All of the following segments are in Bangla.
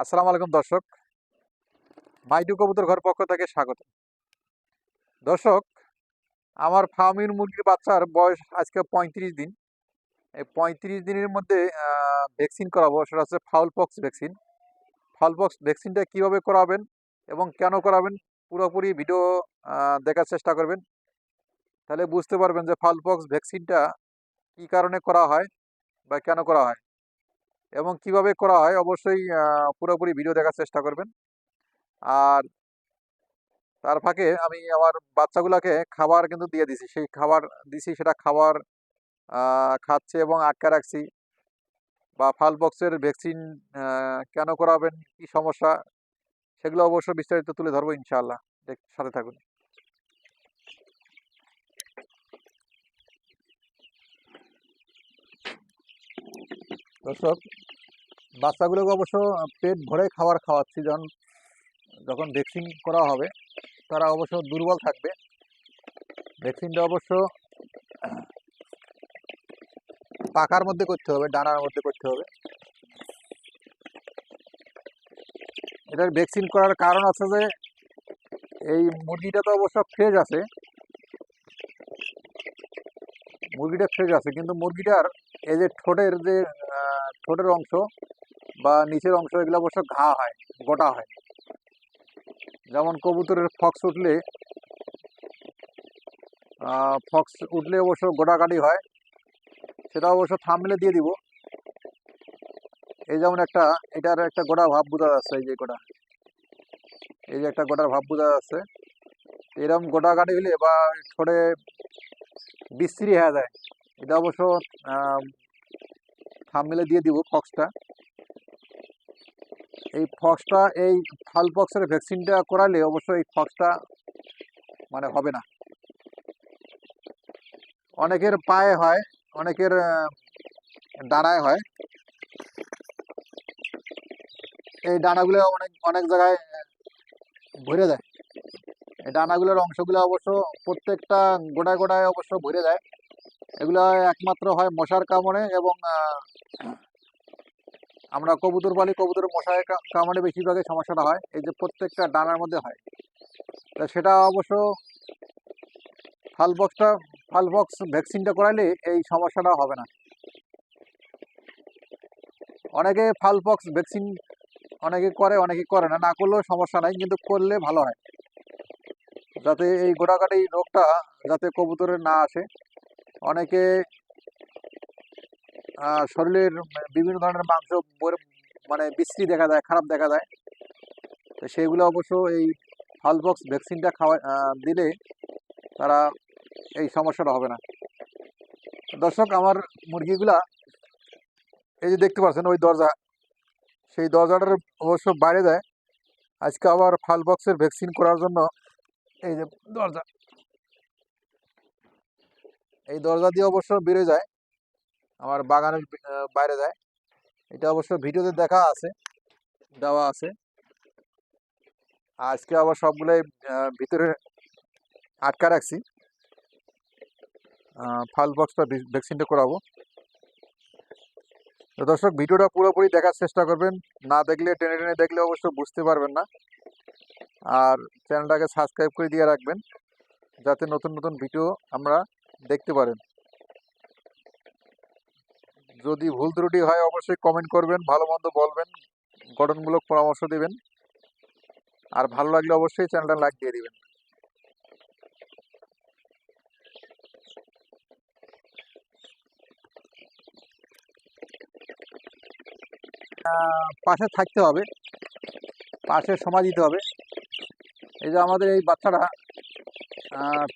আসসালামু আলাইকুম দর্শক। মাইডু কবুতর ঘর পক্ষ থেকে স্বাগত। দর্শক, আমার ফার্মির মুরগির বাচ্চার বয়স আজকে পঁয়ত্রিশ দিন। এই পঁয়ত্রিশ দিনের মধ্যে ভ্যাকসিন করাবো। সেটা হচ্ছে fowl pox vaccine. Fowl pox ভ্যাকসিনটা কীভাবে করাবেন এবং কেন করাবেন, পুরোপুরি ভিডিও দেখার চেষ্টা করবেন। তাহলে বুঝতে পারবেন যে ফাউল পক্স ভ্যাকসিনটা কী কারণে করা হয় বা কেন করা হয়। এবং কীভাবে করা হয় অবশ্যই পুরোপুরি ভিডিও দেখার চেষ্টা করবেন। আর তার ফাঁকে আমি আমার বাচ্চাগুলোকে খাবার কিন্তু দিয়ে দিছি। সেই খাবার দিছি, সেটা খাবার খাচ্ছে এবং আটকা রাখছি। বা ফাল বক্সের ভ্যাকসিন কেন করাবেন, কি সমস্যা, সেগুলো অবশ্য বিস্তারিত তুলে ধরবো ইনশাআল্লাহ। সাথে থাকুন। দর্শক বাচ্চাগুলোকে অবশ্য পেট ভরে খাবার খাওয়াচ্ছি, যখন যখন ভ্যাকসিন করা হবে, তারা অবশ্য দুর্বল থাকবে। ভ্যাকসিনটা অবশ্য পাকার মধ্যে করতে হবে ডানার মধ্যে করতে হবে। এটার ভ্যাকসিন করার কারণ আছে যে, এই মুরগিটা তো অবশ্য ফ্রেজ আছে। মুরগিটা ফ্রেজ আছে, কিন্তু মুরগিটার এই যে ঠোঁটের যে ঠোঁটের অংশ বা নিচের অংশ এগুলো অবশ্য ঘা হয়, গোটা হয়। যেমন কবুতরের ফক্স উঠলে ফক্স উঠলে অবশ্য গোটা গোটাকাটি হয়। সেটা অবশ্য থামলে দিয়ে দিব। এই যেমন একটা, এটার একটা গোটা ভাব বোঝা যাচ্ছে, এই যে গোটা। এই যে একটা গোটার ভাব বোঝা যাচ্ছে। এরকম গোটা কাটি হলে বা ঠোঁটে বিশ্রী হয়ে যায়। এটা অবশ্য থামলে দিয়ে দিব ফক্সটা। এই ফক্সটা, এই ফাল পক্সের ভ্যাকসিনটা করালে অবশ্যই এই ফক্সটা মানে হবে না। অনেকের পায়ে হয়, অনেকের ডানায় হয়। এই ডানাগুলো অনেক অনেক জায়গায় ভরে যায়। এই ডানাগুলোর অংশগুলো অবশ্য প্রত্যেকটা গোটায় গোটায় অবশ্য ভরে যায়। এগুলো একমাত্র হয় মশার কামড়ে এবং আমরা কবুতর পালি কবুতর মশার কা- কামড়ে বেশিরভাগই সমস্যাটা হয়, এই যে প্রত্যেকটা ডানার মধ্যে হয়। তা সেটা অবশ্য ফালবক্সটা, ফালবক্স ভ্যাকসিনটা করাইলে এই সমস্যাটা হবে না। অনেকে ফালবক্স ভ্যাকসিন অনেকে করে অনেকে করে না। না করলেও সমস্যা নাই, কিন্তু করলে ভালো হয়। যাতে এই গোটাকাটি রোগটা যাতে কবুতরের না আসে। অনেকে শরীরের বিভিন্ন ধরনের মাংস মানে বিশ্রী দেখা যায়, খারাপ দেখা যায়। তো সেইগুলো অবশ্য এই ফালবক্স ভ্যাকসিনটা খাওয়া দিলে তারা এই সমস্যাটা হবে না। দর্শক, আমার মুরগিগুলা এই যে দেখতে পাচ্ছেন, ওই দরজা, সেই দরজাটার অবশ্য বাইরে দেয় আজকে আবার ফালবক্সের ভ্যাকসিন করার জন্য এই যে দরজা। এই দরজা দিয়ে অবশ্য বেড়ে যায়। আমার বাগানের বাইরে যায়। এটা অবশ্য ভিডিওতে দেখা আছে, দেওয়া আছে। আজকে আবার সবগুলোই ভিতরে আটকা রাখছি। ফাল বক্সটা ভ্যাকসিনটা করাবো। তো দর্শক, ভিডিওটা পুরোপুরি দেখার চেষ্টা করবেন। না দেখলে, টেনে টেনে দেখলে অবশ্য বুঝতে পারবেন না। আর চ্যানেলটাকে সাবস্ক্রাইব করে দিয়ে রাখবেন। যাতে নতুন নতুন ভিডিও আমরা দেখতে পারেন। যদি ভুল ত্রুটি হয়, অবশ্যই কমেন্ট করবেন, ভালো মন্দ বলবেন, গঠনমূলক পরামর্শ দিবেন। আর ভালো লাগলে অবশ্যই চ্যানেলটা লাইক দিয়ে দিবেন। পাশে থাকতে হবে। পাশে সময় দিতে হবে। এই যে আমাদের এই বাচ্চাটা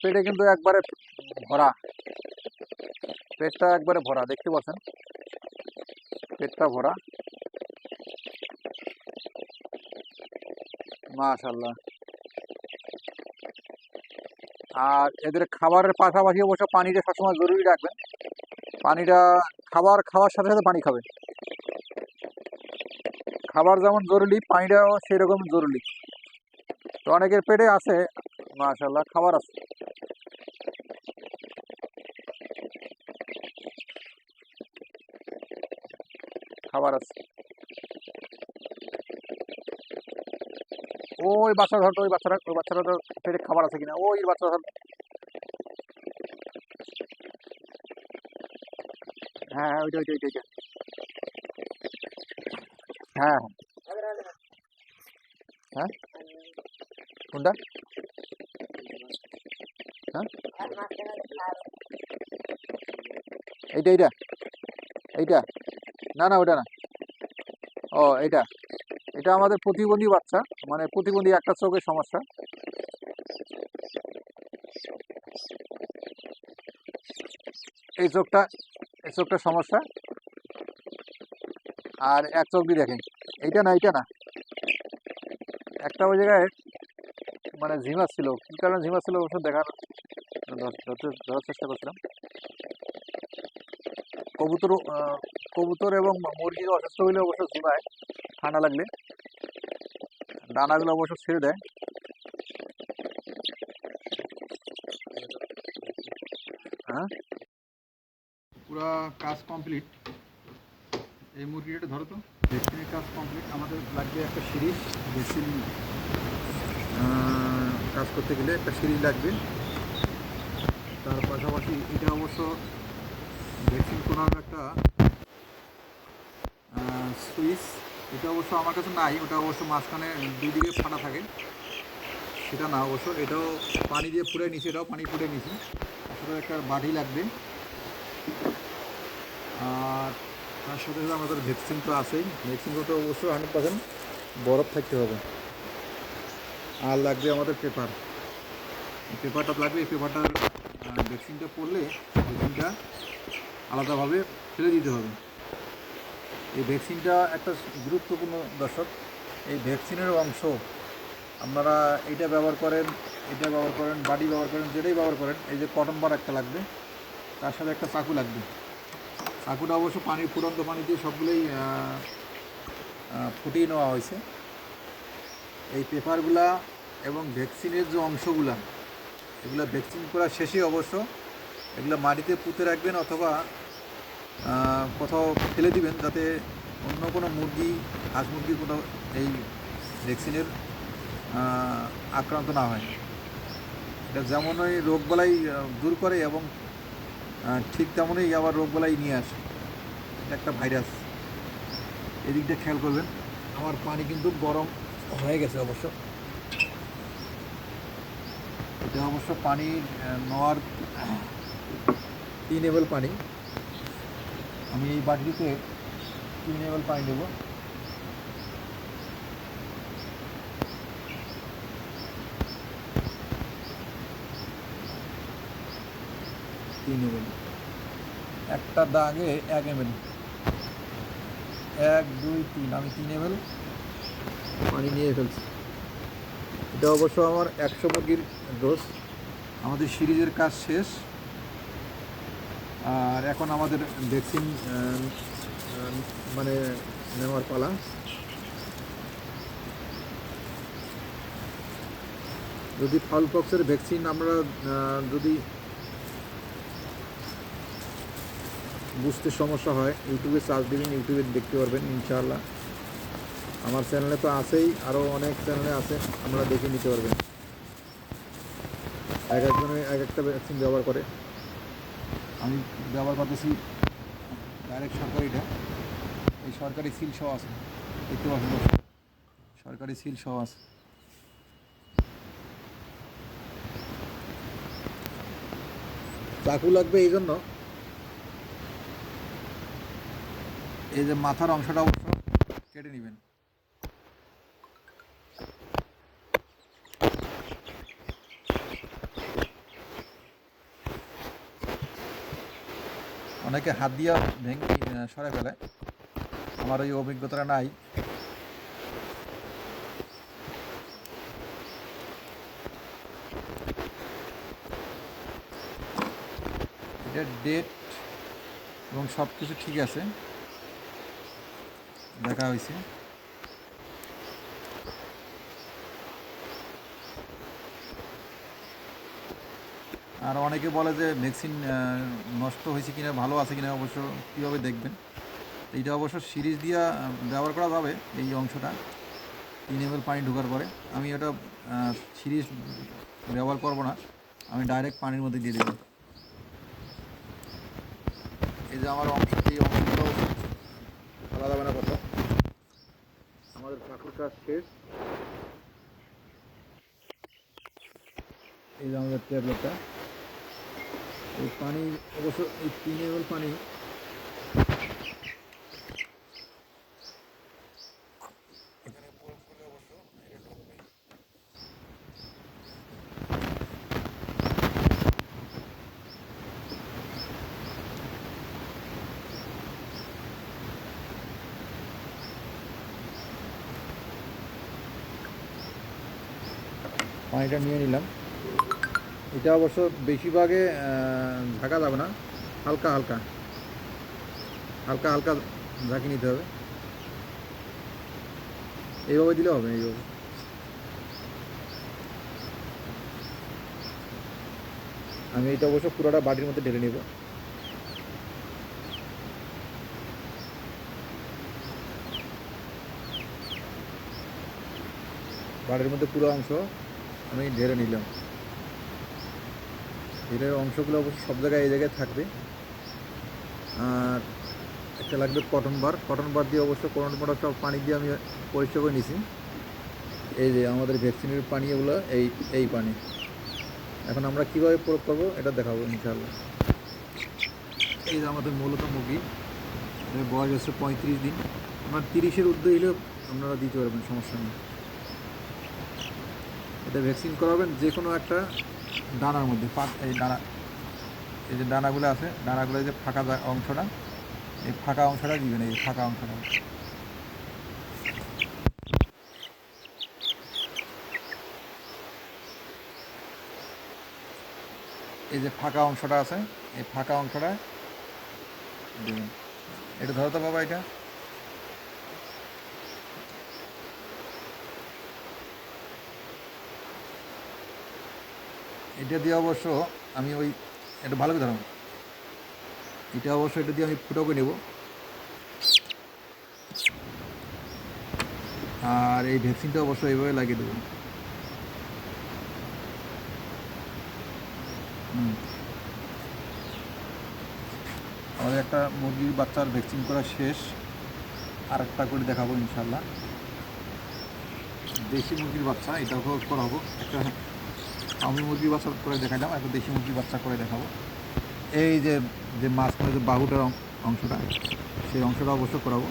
পেটে কিন্তু একবারে ভরা। পেটটা একবারে ভরা, দেখতে পাচ্ছেন? পেটটা ভরা। মাশাল্লাহ আর এদের খাবারের পাশাপাশি অবশ্য পানিটা সবসময় জরুরি রাখবেন। পানিটা খাবার খাওয়ার সাথে সাথে পানি খাবে খাবার যেমন জরুরি, পানিটাও সেই রকম জরুরি। তো অনেকের পেটে আছে মাশাল্লাহ খাবার আছে। খাবার আছে। ওই বাচ্চা ধর ওই বাচ্চাটা ওই বাচ্চাটা তো পেটে খাবার আছে কিনা? ওই বাচ্চা ধর হ্যাঁ হ্যাঁ ওইটা ওইটা। হ্যাঁ। হ্যাঁ? কোনটা? হ্যাঁ? এইটা এইটা এইটা। না না ওটা না। ও, এইটা। এটা আমাদের প্রতিবন্ধী বাচ্চা মানে প্রতিবন্ধী একটা চোখের সমস্যা। এই চোখটা এই চোখটা সমস্যা। আর এক চোখ দিয়ে দেখেন। এইটা না এইটা না। একটা ওই জায়গায় মানে ঝিমা ছিল। কি কারণে ঝিমা ছিল ওষুধ দেখার ধর- ধরার চেষ্টা করছিলাম। কবুতর কবুতর এবং মুরগির অসুস্থ হলে অবশ্য ঝিমায় ঠান্ডা লাগলে। ডানাগুলো অবশ্য ছেড়ে দেয়। হ্যাঁ? পুরা কাজ কমপ্লিট। এই মুরগিটা ধরো তো। ভ্যাকসিনের কাজ কমপ্লিট। আমাদের লাগবে একটা সিরিজ ভ্যাকসিন কাজ করতে গেলে একটা সিরিজ লাগবে। তার পাশাপাশি এটা অবশ্য ভ্যাকসিন করার একটা সুইচ এটা অবশ্য আমার কাছে নাই, ওটা অবশ্য মাঝখানে দুই দিকে ফাটা থাকে। সেটা না অবশ্য, এটাও পানি দিয়ে ফুটে নিছি, এটাও পানি ফুটে নিছি। আসলে একটা বাটি লাগবে। আর তার সাথে সাথে আমাদের ভ্যাকসিন তো আছেই। ভ্যাকসিনগুলো তো অবশ্যই হান্ড্রেড পার্সেন্ট বরফ থাকতে হবে। আর লাগবে আমাদের পেপার। পেপারটা লাগবে, এই পেপারটার ভ্যাকসিনটা পড়লে ভ্যাকসিনটা আলাদাভাবে ফেলে দিতে হবে। এই ভ্যাকসিনটা একটা গুরুত্বপূর্ণ দর্শক। এই ভ্যাকসিনের অংশ আপনারা এইটা ব্যবহার করেন, এটা ব্যবহার করেন বাড়ি ব্যবহার করেন, যেটাই ব্যবহার করেন, এই যে কটন বার একটা লাগবে, তার সাথে একটা চাকু লাগবে। চাকুটা অবশ্য পানি ফুটন্ত পানি দিয়ে সবগুলোই ফুটিয়ে নেওয়া হয়েছে। এই পেপারগুলা এবং ভ্যাকসিনের যে অংশগুলা, এগুলো ভ্যাকসিন করা শেষে অবশ্য এগুলো মাটিতে পুঁতে রাখবেন অথবা কোথাও ফেলে দিবেন যাতে অন্য কোনো মুরগি, হাঁস মুরগি কোনো এই ভ্যাকসিনের আক্রান্ত না হয়। এটা যেমন ওই রোগবালাই দূর করে এবং ঠিক তেমনই আবার রোগবালাই নিয়ে আসে। এটা একটা ভাইরাস। এদিকটা খেয়াল করবেন, আমার পানি কিন্তু গরম হয়ে গেছে অবশ্য। এটা অবশ্য পানি নেওয়ার এমএল পানি। আমি এই বাটিতে তিন পানি দেবো। তিন একটা দাগে এক এমএল। এক, দুই, তিন। আমি তিন এমএল পানি নিয়ে ফেলছি। এটা অবশ্য আমার একশো মুরগির ডোজ আমাদের সিরিজের কাজ শেষ। আর এখন আমাদের ভ্যাকসিন মানে নেওয়ার পালা। যদি ফলপক্সের ভ্যাকসিন আমরা যদি বুঝতে সমস্যা হয়, ইউটিউবে সার্চ দিবেন, ইউটিউবে দেখতে পারবেন, ইনশাআল্লাহ। আমার চ্যানেলে তো আছেই আরও অনেক চ্যানেলে আছে, আমরা দেখে নিতে পারবেন। এক একজনে এক একটা ভ্যাকসিন ব্যবহার করে। আমি ব্যবহার করতেছি ডাইরেক্ট সরকারিটা। এই সরকারি সিল সহ আছে। দেখতে পাচ্ছেন সরকারি সিল সহ আছে। চাকু লাগবে এই জন্য। এই যে মাথার অংশটা অবশ্য কেটে নেবেন। অনেকে হাত দিয়া ভেঙে সরে ফেলে। আমার ওই অভিজ্ঞতাটা নাই। এটার ডেট এবং সব কিছু ঠিক আছে। দেখা হয়েছে আর অনেকে বলে যে ভ্যাকসিন নষ্ট হয়েছে কিনা, ভালো আছে কিনা অবশ্য কীভাবে দেখবেন? এইটা অবশ্য সিরিজ দিয়া ব্যবহার করা যাবে এই অংশটা তিন এম পানি ঢোকার পরে। আমি এটা সিরিজ ব্যবহার করব না, আমি ডাইরেক্ট পানির মধ্যে দিয়ে দেবো। এই যে আমার অংশ, এই অংশগুলো ফেলা যাবে না কত? আমাদের ঠাকুর কাজ শেষ। এই যে আমাদের ট্যাবলেটটা এই পানি অবশ্য এই এম পানি। পানিটা নিয়ে নিলাম। এটা অবশ্য বেশিরভাগে ঢাকা যাবে না। হালকা হালকা। হালকা হালকা ঝাঁকি নিতে হবে। এইভাবে দিলে হবে এইভাবে। আমি এটা অবশ্য পুরোটা বাটির মধ্যে ঢেলে নেব। বাটির মধ্যে পুরো অংশ আমি ঢেলে নিলাম। এটার অংশগুলো অবশ্য সব জায়গায় এই জায়গায় থাকবে। আর একটা লাগবে কটন বার। কটন বার দিয়ে অবশ্য কটন বার সব পানি দিয়ে আমি পরিষ্কার করে নিছি। এই যে আমাদের ভ্যাকসিনের পানি এগুলো এই এই পানি। এখন আমরা কীভাবে প্রয়োগ করব এটা দেখাবো ইনশাআল্লাহ। এই যে আমাদের মূলত মুরগি। বয়স হচ্ছে পঁয়ত্রিশ দিন। আপনার তিরিশের ঊর্ধ্বে হলেও আপনারা দিতে পারবেন, সমস্যা নেই। এটা ভ্যাকসিন করাবেন যে কোনো একটা দানার মধ্যে, পাত, এই ডানা, এই যে দানাগুলো আছে দানাগুলো এই যে ফাঁকা অংশটা, এই ফাঁকা অংশটা দিবেন, এই ফাঁকা অংশটা। এই যে ফাঁকা অংশটা আছে, এই ফাঁকা অংশটা দিবেন। এটা ধরো তো বাবা এটা। এটা দিয়ে অবশ্য আমি ওই, এটা ভালো করে ধরো। এটা অবশ্য এটা দিয়ে আমি ফুটো করে নেব। আর এই ভ্যাকসিনটা অবশ্য এইভাবে লাগিয়ে দেবো। আমাদের একটা মুরগির বাচ্চার ভ্যাকসিন করা শেষ। আর একটা করে দেখাবো ইনশাল্লাহ দেশি মুরগির বাচ্চা এটাও করাবো। একটা আমি মুরগির বাচ্চা করে দেখালাম একটা দেশি মুরগির বাচ্চা করে দেখাবো। এই যে যে মাঝখানে যে বাহুটার অংশটা, সেই অংশটা অবশ্য করাবো।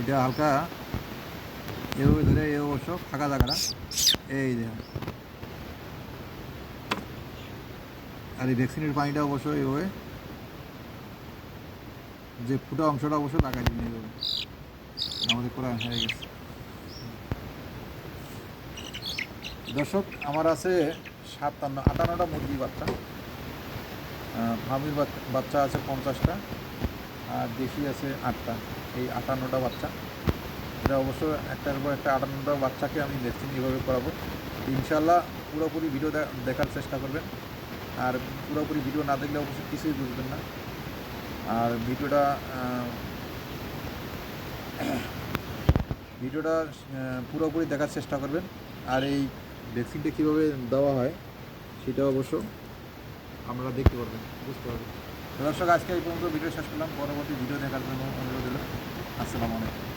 এটা হালকা এভাবে ধরে, এ অবশ্য ফাঁকা জায়গাটা এই যে। আর এই ভ্যাকসিনের পানিটা অবশ্য এইভাবে যে ফুটা অংশটা অবশ্য লাগাই দিন এইভাবে আমাদের করা হয়ে গেছে। দর্শক, আমার আছে সাতান্ন, আটান্নটা মুরগির বাচ্চা। ফার্মির বাচ্চা আছে পঞ্চাশটা, আর দেশি আছে আটটা। এই আটান্নটা বাচ্চা। এটা অবশ্য একটার পর একটা আটান্নটা বাচ্চাকে আমি ভ্যাকসিন এভাবে করাবো। ইনশাল্লাহ পুরোপুরি ভিডিও দেখার চেষ্টা করবেন। আর পুরোপুরি ভিডিও না দেখলে অবশ্যই কিছুই বুঝবেন না। আর ভিডিওটা ভিডিওটা পুরোপুরি দেখার চেষ্টা করবেন। আর এই ভ্যাকসিনটা কীভাবে দেওয়া হয়, সেটা অবশ্য আমরা দেখতে পারবেন বুঝতে পারবেন দর্শক, আজকে এই পর্যন্ত ভিডিও শেষ করলাম। পরবর্তী ভিডিও দেখার জন্য অনুরোধ দিলাম আসসালামু আলাইকুম।